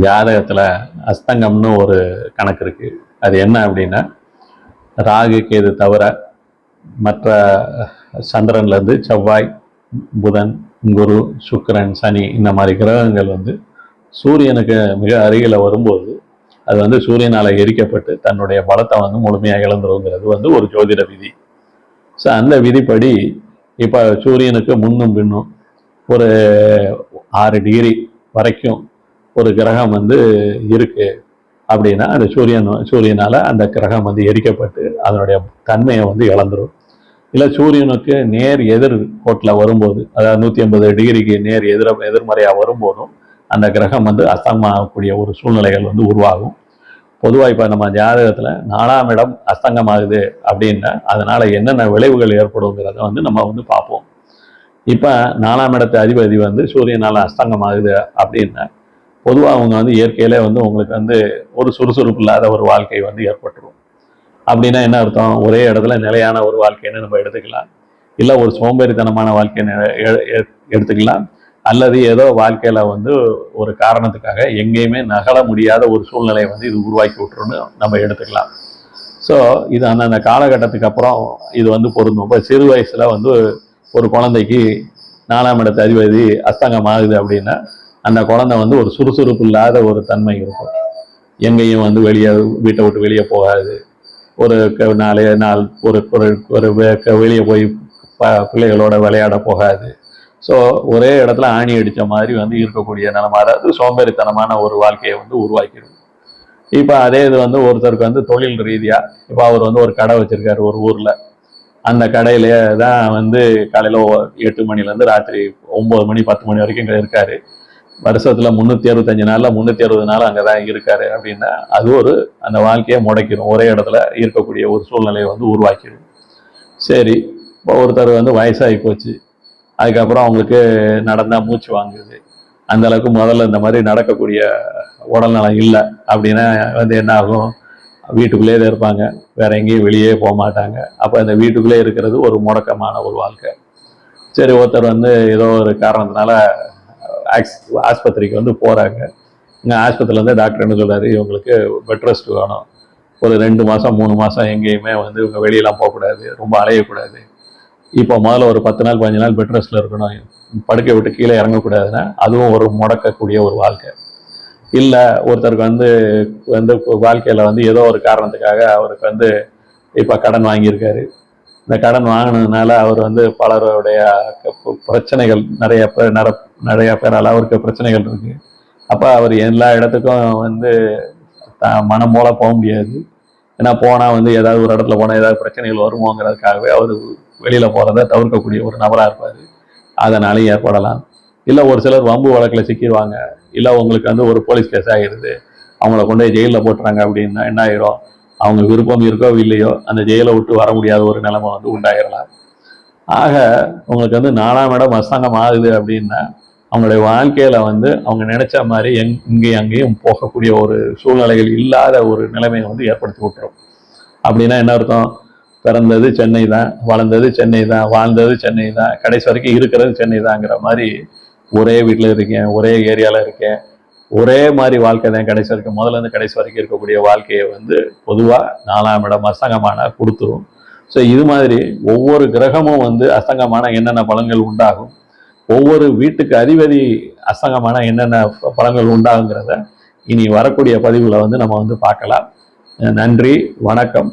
ஜாதகத்தில் அஸ்தங்கம்னு ஒரு கணக்கு இருக்குது அது என்ன அப்படின்னா ராகு கேது தவிர மற்ற சந்திரன்லேருந்து செவ்வாய் புதன் குரு சுக்கரன் சனி இந்த மாதிரி கிரகங்கள் வந்து சூரியனுக்கு மிக அருகில் வரும்போது அது வந்து சூரியனால் எரிக்கப்பட்டு தன்னுடைய பலத்தை வந்து முழுமையாக இழந்துருங்கிறது வந்து ஒரு ஜோதிட விதி. ஸோ அந்த விதிப்படி இப்போ சூரியனுக்கு முன்னும் பின்னும் ஒரு ஆறு டிகிரி வரைக்கும் ஒரு கிரகம் வந்து இருக்கு அப்படின்னா அந்த சூரியன் சூரியனால் அந்த கிரகம் வந்து எரிக்கப்பட்டு அதனுடைய தன்மையை வந்து இழந்துடும் இல்லை சூரியனுக்கு நேர் எதிர் கோட்டில் வரும்போது அதாவது நூற்றி ஐம்பது டிகிரிக்கு நேர் எதிர எதிர்மறையாக வரும்போதும் அந்த கிரகம் வந்து அஸ்தங்கமாகக்கூடிய ஒரு சூழ்நிலைகள் வந்து உருவாகும். பொதுவாக இப்போ நம்ம ஜாதகத்தில் நாலாம் இடம் அஸ்தங்கமாகுது அப்படின்னா அதனால் என்னென்ன விளைவுகள் ஏற்படுங்கிறத வந்து நம்ம வந்து பார்ப்போம். இப்போ நாலாம் இடத்து அதிபதி வந்து சூரியனால் அஸ்தங்கமாகுது அப்படின்னா பொதுவாக அவங்க வந்து இயற்கையிலே வந்து உங்களுக்கு வந்து ஒரு சுறுசுறுப்பு இல்லாத ஒரு வாழ்க்கை வந்து ஏற்பட்டுரும். அப்படின்னா என்ன அர்த்தம்? ஒரே இடத்துல நிலையான ஒரு வாழ்க்கைன்னு நம்ம எடுத்துக்கலாம். இல்லை ஒரு சோம்பேறித்தனமான வாழ்க்கையை எ- எடுத்துக்கலாம். அல்லது ஏதோ வாழ்க்கையில் வந்து ஒரு காரணத்துக்காக எங்கேயுமே நகல முடியாத ஒரு சூழ்நிலையை வந்து இது உருவாக்கி விட்டுருன்னு நம்ம எடுத்துக்கலாம். ஸோ இது அந்தந்த காலகட்டத்துக்கு அப்புறம் இது வந்து பொருந்தும். இப்போ சிறு வயசில் வந்து ஒரு குழந்தைக்கு நாலாம் இடத்து அதிபதி அஸ்தங்கம் ஆகுது அப்படின்னா அந்த குழந்தை வந்து ஒரு சுறுசுறுப்பு இல்லாத ஒரு தன்மை இருக்கும். எங்கேயும் வந்து வெளியே வீட்டை விட்டு வெளியே போகாது. ஒரு க- நாலு நாள் ஒரு ஒரு ஒரு க- வெளியே போய் ப- பிள்ளைகளோட விளையாட போகாது. ஸோ ஒரே இடத்துல ஆணி அடித்த மாதிரி வந்து இருக்கக்கூடிய நிலைமை அதாவது சோம்பேறித்தனமான ஒரு வாழ்க்கையை வந்து உருவாக்கிடும். இப்போ அதே இது வந்து ஒருத்தருக்கு வந்து தொழில் ரீதியாக இப்போ அவர் வந்து ஒரு கடை வச்சுருக்காரு ஒரு ஊரில். அந்த கடையிலே தான் வந்து காலையில் எட்டு மணிலேருந்து ராத்திரி ஒம்பது மணி பத்து மணி வரைக்கும் இங்கே இருக்காரு. வருஷத்தில் முந்நூற்றி அறுபத்தஞ்சு நாளில் முந்நூற்றி அறுபது நாள் அங்கே தான் இருக்காரு அப்படின்னா அது ஒரு அந்த வாழ்க்கையை முடைக்கிடும். ஒரே இடத்துல இருக்கக்கூடிய ஒரு சூழ்நிலையை வந்து உருவாக்கிடும். சரி இப்போ ஒருத்தர் வந்து வயசாகி போச்சு. அதுக்கப்புறம் அவங்களுக்கு நடந்தால் மூச்சு வாங்குது. அந்த அளவுக்கு முதல்ல இந்த மாதிரி நடக்கக்கூடிய உடல்நலம் இல்லை அப்படின்னா வந்து என்ன ஆகும்? வீட்டுக்குள்ளேயே தான் இருப்பாங்க. வேற எங்கேயும் வெளியே போக மாட்டாங்க. அப்போ அந்த வீட்டுக்குள்ளே இருக்கிறது ஒரு முடக்கமான ஒரு வாழ்க்கை. சரி ஒருத்தர் வந்து ஏதோ ஒரு காரணத்தினால ஆஸ்பத்திரிக்கு வந்து போகிறாங்க இங்கே ஆஸ்பத்திரியிலேருந்து டாக்டர் என்ன சொல்கிறாரு இவங்களுக்கு பெட் ரெஸ்ட் வேணும். ஒரு ரெண்டு மாதம் மூணு மாதம் எங்கேயுமே வந்து இவங்க வெளியெல்லாம் போகக்கூடாது ரொம்ப அலையக்கூடாது. இப்போ முதல்ல ஒரு பத்து நாள் பதினஞ்சு நாள் பெட் ரெஸ்ட்டில் இருக்கணும். படுக்கை விட்டு கீழே இறங்கக்கூடாதுன்னா அதுவும் ஒரு முடக்கக்கூடிய ஒரு வாழ்க்கை. இல்லை ஒருத்தருக்கு வந்து வந்து வாழ்க்கையில் வந்து ஏதோ ஒரு காரணத்துக்காக அவருக்கு வந்து இப்போ கடன் வாங்கியிருக்காரு. இந்த கடன் வாங்கினதுனால அவர் வந்து பலருடைய பிரச்சனைகள் நிறைய பேர் நட நிறைய பேரால் அவருக்கு பிரச்சனைகள் இருக்கு. அப்போ அவர் எல்லா இடத்துக்கும் வந்து மனம் போல போக முடியாது. ஏன்னா போனால் வந்து ஏதாவது ஒரு இடத்துல போனால் ஏதாவது பிரச்சனைகள் வருமோங்கிறதுக்காகவே அவர் வெளியில் போகிறத தவிர்க்கக்கூடிய ஒரு நபராக இருப்பார். அதனாலையும் ஏற்படலாம். இல்லை ஒரு சிலர் வம்பு வழக்கில் சிக்கிடுவாங்க இல்லை உங்களுக்கு வந்து ஒரு போலீஸ் கேஸ் ஆகிடுது அவங்கள கொண்டு போய் ஜெயிலில் போட்டுறாங்க அப்படின்னா என்ன ஆயிரும்? அவங்க விருப்பம் இருக்கோ இல்லையோ அந்த ஜெயிலை விட்டு வர முடியாத ஒரு நிலைமை வந்து உண்டாயிரலாம். ஆக உங்களுக்கு வந்து நாலாம் இடம் அரசாங்கம் ஆகுது அப்படின்னா அவங்களுடைய வாழ்க்கையில் வந்து அவங்க நினைச்ச மாதிரி எங் இங்கேயும் அங்கேயும் போகக்கூடிய ஒரு சூழ்நிலைகள் இல்லாத ஒரு நிலைமையை வந்து ஏற்படுத்தி விட்டுரும். அப்படின்னா என்ன அர்த்தம்? பிறந்தது சென்னை தான் வளர்ந்தது சென்னை தான் வாழ்ந்தது சென்னை தான் கடைசி வரைக்கும் இருக்கிறது சென்னை தாங்கிற மாதிரி ஒரே வீட்டில் இருக்கேன் ஒரே ஏரியாவில் இருக்கேன் ஒரே மாதிரி வாழ்க்கை தான் கடைசி வரைக்கும். முதல்ல இருந்து கடைசி வரைக்கும் இருக்கக்கூடிய வாழ்க்கையை வந்து பொதுவாக நாலாம் இடம் அஸ்தங்கமான கொடுத்துரும். ஸோ இது மாதிரி ஒவ்வொரு கிரகமும் வந்து அஸ்தங்கமான என்னென்ன பலன்கள் உண்டாகும்? ஒவ்வொரு வீட்டுக்கு அதிபதி அஸ்தங்கமான என்னென்ன பலன்கள் உண்டாகுங்கிறத இனி வரக்கூடிய பதிவில் வந்து நம்ம வந்து பார்க்கலாம். நன்றி வணக்கம்.